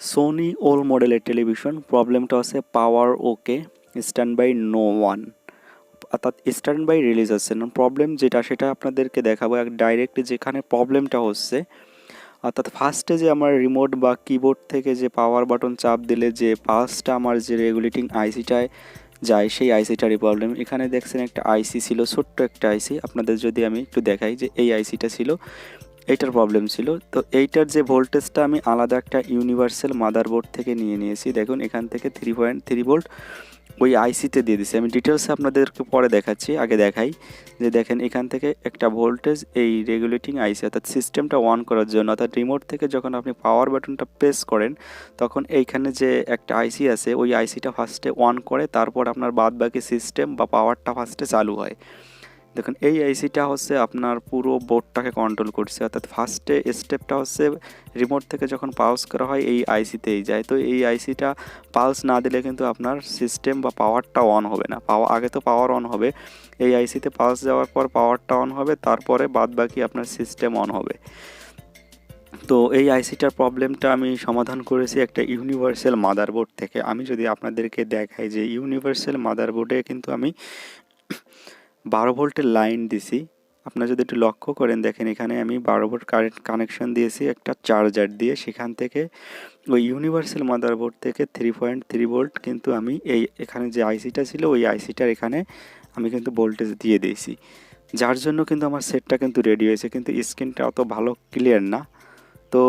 Sony ওল মডেলের television প্রবলেমটা হচ্ছে power okay stand by no one অর্থাৎ স্ট্যান্ড বাই রিলিজ হচ্ছে না প্রবলেম যেটা, সেটা আপনাদেরকে দেখাবো। এক ডাইরেক্ট যেখানে প্রবলেমটা হচ্ছে, অর্থাৎ ফার্স্টে যে আমার রিমোট বা কিবোর্ড থেকে যে পাওয়ার বাটন চাপ দিলে, যে পাঁচটা আমার যে রেগুলেটিং আইসিটায় যায়, সেই আইসিটারই প্রবলেম এখানে দেখছেন একটা আইসি ছিল, ছোট্ট একটা আইসি আপনাদের যদি আমি একটু দেখাই যে এই আইসিটা ছিল এইটার প্রবলেম ছিল। তো এইটার যে ভোল্টেজটা আমি আলাদা একটা ইউনিভার্সাল মাদারবোর্ড থেকে নিয়ে নিয়েছি। দেখুন, এখান থেকে থ্রি পয়েন্ট থ্রি ভোল্ট ওই আইসিতে দিয়ে দিছি আমি ডিটেলসে আপনাদেরকে পরে দেখাচ্ছি, আগে দেখাই। যে দেখেন, এখান থেকে একটা ভোল্টেজ এই রেগুলেটিং আইসি অর্থাৎ সিস্টেমটা অন করার জন্য, অর্থাৎ রিমোট থেকে যখন আপনি পাওয়ার বাটনটা প্রেস করেন, তখন এইখানে যে একটা আইসি আছে, ওই আইসিটা ফার্স্টে অন করে, তারপর আপনার বাদ বাকি সিস্টেম বা পাওয়ারটা ফার্স্টে চালু হয়। দেখুন, এই আইসিটা হচ্ছে আপনার পুরো বোর্ডটাকে কন্ট্রোল করছে। অর্থাৎ ফার্স্টে স্টেপটা হচ্ছে রিমোট থেকে যখন পালস করা হয়, এই আইসিতেই যায়। তো এই আইসিটা পালস না দিলে কিন্তু আপনার সিস্টেম বা পাওয়ারটা অন হবে না। পাওয়া আগে তো পাওয়ার অন হবে। এই আইসিতে পালস যাওয়ার পর পাওয়ারটা অন হবে, তারপরে বাদ বাকি আপনার সিস্টেম অন হবে। তো এই আইসিটার প্রবলেমটা আমি সমাধান করেছি একটা ইউনিভার্সাল মাদারবোর্ড থেকে। আমি যদি আপনাদেরকে দেখাই যে ইউনিভার্সাল মাদারবোর্ডে কিন্তু আমি বারো ভোল্টের লাইন দিছি। আপনারা যদি একটু লক্ষ্য করেন, দেখেন এখানে আমি বারো ভোল্ট কারেন্ট কানেকশন দিয়েছি একটা চার্জার দিয়ে। সেখান থেকে ওই ইউনিভার্সাল মাদারবোর্ড থেকে থ্রি পয়েন্ট থ্রি ভোল্ট কিন্তু আমি এই এখানে যে আইসিটা ছিল, ওই আইসিটার এখানে আমি কিন্তু ভোল্টেজ দিয়ে দিয়েছি। যার জন্য কিন্তু আমার সেটটা কিন্তু রেডি হয়েছে, কিন্তু স্ক্রিনটা অত ভালো ক্লিয়ার না। তো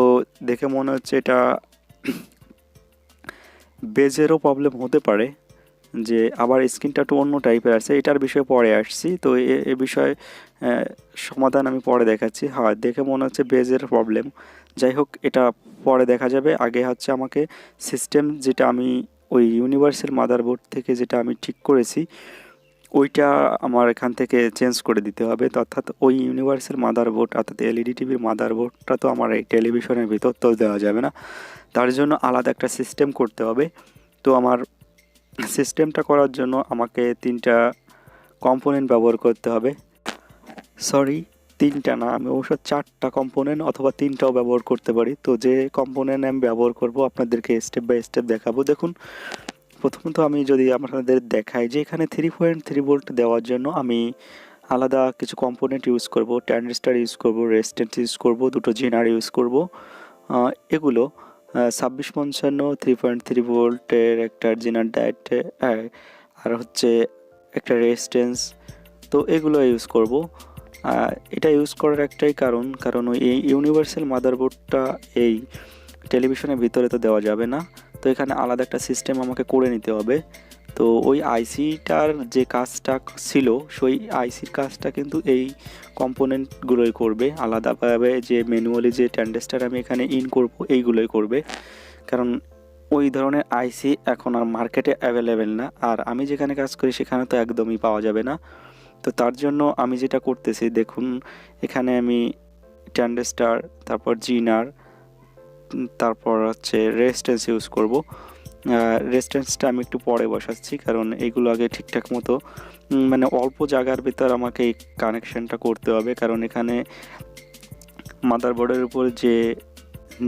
দেখে মনে হচ্ছে এটা বেজেরও প্রবলেম হতে পারে। যে আবার স্ক্রিনটা একটু অন্য টাইপের আছে এটার বিষয়ে পরে আসছি। তো এ- এ বিষয়ে সমাধান আমি পরে দেখাচ্ছি। হ্যাঁ দেখে মনে হচ্ছে বেজের প্রবলেম যাই হোক, এটা পরে দেখা যাবে। আগে হচ্ছে আমাকে সিস্টেম যেটা আমি ওই ইউনিভার্সাল মাদারবোর্ড থেকে যেটা আমি ঠিক করেছি, ওইটা আমার এখান থেকে চেঞ্জ করে দিতে হবে। অর্থাৎ ওই ইউনিভার্সাল মাদারবোর্ড অর্থাৎ এলইডি টিভির মাদারবোর্ডটা তো আমার এই টেলিভিশনের ভিতর তো দেওয়া যাবে না। তার জন্য আলাদা একটা সিস্টেম করতে হবে। তো আমার সিস্টেমটা করার জন্য আমাকে তিনটা কম্পোনেন্ট ব্যবহার করতে হবে। সরি তিনটা না, আমি অবশ্য চারটা কম্পোনেন্ট অথবা তিনটাও ব্যবহার করতে পারি। তো যে কম্পোনেন্ট আমি ব্যবহার করব, আপনাদেরকে স্টেপ বাই স্টেপ দেখাবো। দেখুন, প্রথমত আমি যদি আপনাদের দেখাই যে এখানে থ্রি পয়েন্ট থ্রি ভোল্ট দেওয়ার জন্য আমি আলাদা কিছু কম্পোনেন্ট ইউজ করব। ট্যান্ডেস্টার ইউজ করব রেস্টেন্ট ইউজ করব, দুটো জেনার ইউজ করব। এগুলো ছাব্বিশ পঞ্চান্ন থ্রি পয়েন্ট থ্রি ভোল্টের একটা জিনার ডায়েট আর হচ্ছে একটা রেজিস্ট্যান্স তো এগুলো ইউজ করব। এটা ইউজ করার একটাই কারণ কারণ ওই ইউনিভার্সাল মাদারবোর্ডটা এই টেলিভিশনের ভিতরে তো দেওয়া যাবে না। তো এখানে আলাদা একটা সিস্টেম আমাকে করে নিতে হবে। তো ওই আইসিটার যে কাজটা ছিল, সেই আইসির কাজটা কিন্তু এই কম্পোনেন্টগুলোই করবে। আলাদাভাবে যে ম্যানুয়ালি যে ট্যান্ডেস্টার আমি এখানে ইন করব, এইগুলোই করবে। কারণ ওই ধরনের আইসি এখন আর মার্কেটে অ্যাভেলেবেল না। আর আমি যেখানে কাজ করি, সেখানে তো একদমই পাওয়া যাবে না। তো তার জন্য আমি যেটা করতেছি, দেখুন, এখানে আমি ট্যান্ডেস্টার তারপর জিনার তারপর হচ্ছে রেজিস্ট্যান্স ইউজ করব। রেজিস্ট্যান্সটা আমি একটু পরে বসাচ্ছি, কারণ এইগুলো আগে ঠিকঠাক মতো মানে অল্প জায়গার ভিতর আমাকে এই কানেকশনটা করতে হবে, কারণ এখানে মাদারবোর্ডের উপর যে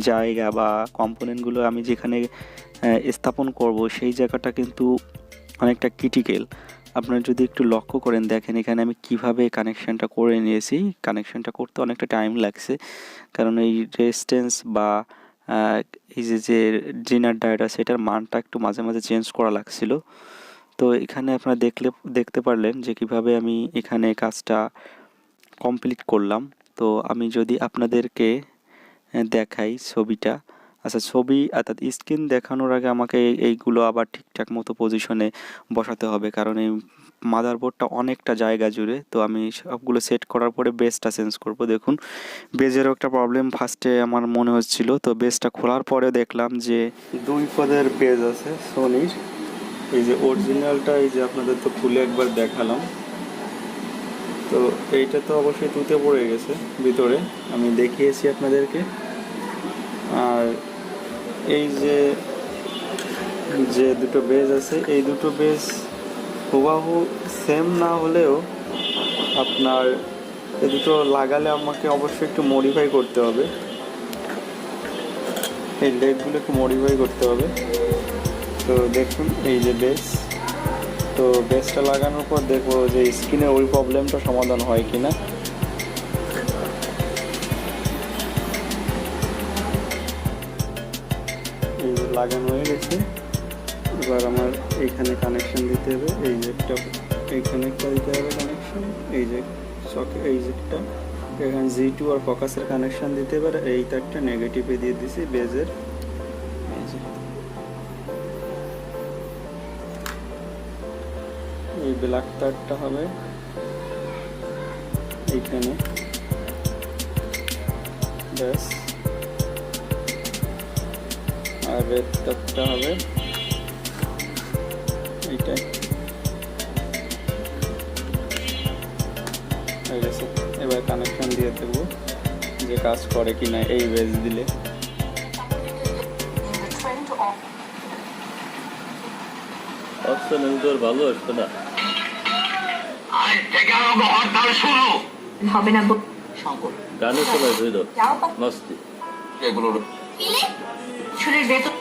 জায়গা বা কম্পোনেন্টগুলো আমি যেখানে স্থাপন করব, সেই জায়গাটা কিন্তু অনেকটা ক্রিটিক্যাল আপনারা যদি একটু লক্ষ্য করেন, দেখেন এখানে আমি কীভাবে কানেকশানটা করে নিয়েছি। কানেকশনটা করতে অনেকটা টাইম লাগছে, কারণ এই রেজিস্ট্যান্স বা এই যে যে জিনার ডায়টা সেটার মানটা একটু মাঝে মাঝে চেঞ্জ করা লাগছিল। তো এখানে আপনারা দেখলে, দেখতে পারলেন যে কীভাবে আমি এখানে কাজটা কমপ্লিট করলাম। তো আমি যদি আপনাদেরকে দেখাই ছবিটা। আচ্ছা ছবি, অর্থাৎ স্ক্রিন দেখানোর আগে আমাকে এইগুলো আবার ঠিকঠাক মতো পজিশনে বসাতে হবে। কারণ এই মাদারবোর্ডটা অনেকটা জায়গা জুড়ে, তো আমি সবগুলো সেট করার পরে বেসটা চেঞ্জ করব। দেখুন বেজেরও একটা প্রবলেম ফার্স্টে আমার মনে হচ্ছিল, তো বেসটা খোলার পরে দেখলাম যে দুই পদের পেজ আছে সোনির এই যে অরিজিনালটা এই যে আপনাদের তো খুলে একবার দেখালাম। তো এইটা তো অবশ্যই তুতে পড়ে গেছে ভিতরে, আমি দেখিয়েছি আপনাদেরকে। আর এই যে যে দুটো বেজ আছে, এই দুটো বেজ হুবাহু সেম না হলেও আপনার এ দুটো লাগালে আমাকে অবশ্যই একটু মডিফাই করতে হবে। এই লেগগুলো একটু মডিফাই করতে হবে। তো দেখুন, এই যে বেস তো বেসটা লাগানোর পর দেখব যে স্কিনের ওই প্রবলেমটা সমাধান হয় কি না লাগানো হয়ে গেছে। এবার আমার এইখানে কানেকশন দিতে হবে। এই একটা এইখানে একটা দিতে হবে কানেকশন এই যে সকে এই যে একটা। এখানে জি টু আর ফোকাসের কানেকশন দিতে হবে এই তারটা নেগেটিভে দিয়ে দিছি বেজের এই ব্ল্যাক তারটা হবে এইখানে ব্যাস। আর রেড তারটা হবে এবার কানেকশন দিয়ে দেখব যে কাজ করে কি না এই বেজ দিলে। অপশন তোর ভালো আসবে না। হবে না গো। শঙ্কর গানের সময় ধুই দাও। মস্তি। এগুলোর ভেতর